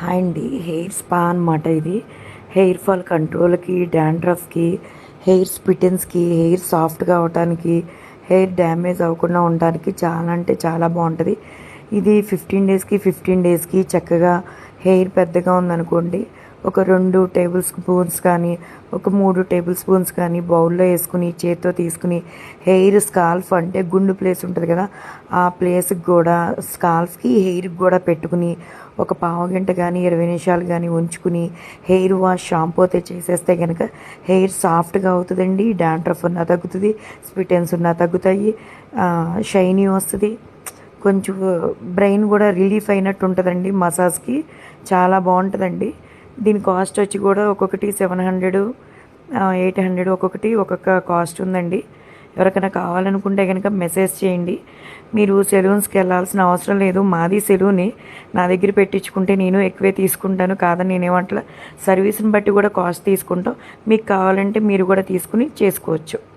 Hi అండి hair spa అనమాట ఇది. హెయిర్ ఫాల్ కంట్రోల్కి డాండ్రఫ్కి హెయిర్ స్పిటన్స్కి హెయిర్ సాఫ్ట్గా అవడానికి హెయిర్ డ్యామేజ్ అవ్వకుండా ఉండడానికి చాలా అంటే చాలా బాగుంటుంది. ఇది ఫిఫ్టీన్ డేస్కి ఫిఫ్టీన్ డేస్కి చక్కగా హెయిర్ పెద్దగా ఉందనుకోండి ఒక రెండు టేబుల్ స్పూన్స్ కానీ ఒక మూడు టేబుల్ స్పూన్స్ కానీ బౌల్లో వేసుకుని చేత్తో తీసుకుని హెయిర్ స్కాల్ఫ్ అంటే గుండు ప్లేస్ ఉంటుంది కదా ఆ ప్లేస్కి కూడా స్కాల్ఫ్కి హెయిర్కి కూడా పెట్టుకుని ఒక పావు గంట కానీ ఇరవై నిమిషాలు కానీ ఉంచుకుని హెయిర్ వాష్ షాంపూ అయితే చేసేస్తే కనుక హెయిర్ సాఫ్ట్గా అవుతుందండి డాండ్రఫ్ ఉన్నా తగ్గుతుంది స్పిటెన్స్ ఉన్నా తగ్గుతాయి షైనీ వస్తుంది. కొంచెం బ్రెయిన్ కూడా రిలీఫ్ అయినట్టు ఉంటుందండి మసాజ్కి చాలా బాగుంటుందండి. దీని కాస్ట్ వచ్చి కూడా ఒక్కొక్కటి సెవెన్ హండ్రెడ్ ఎయిట్ హండ్రెడ్ ఒక్కొక్కటి ఒక్కొక్క కాస్ట్ ఉందండి. ఎవరికైనా కావాలనుకుంటే కనుక మెసేజ్ చేయండి. మీరు సెలూన్స్కి వెళ్ళాల్సిన అవసరం లేదు. మాది సెలూనే. నా దగ్గర పెట్టించుకుంటే నేను ఎక్కువే తీసుకుంటాను. కాదని నేనేమంటలా సర్వీస్ని బట్టి కూడా కాస్ట్ తీసుకుంటాం. మీకు కావాలంటే మీరు కూడా తీసుకుని చేసుకోవచ్చు.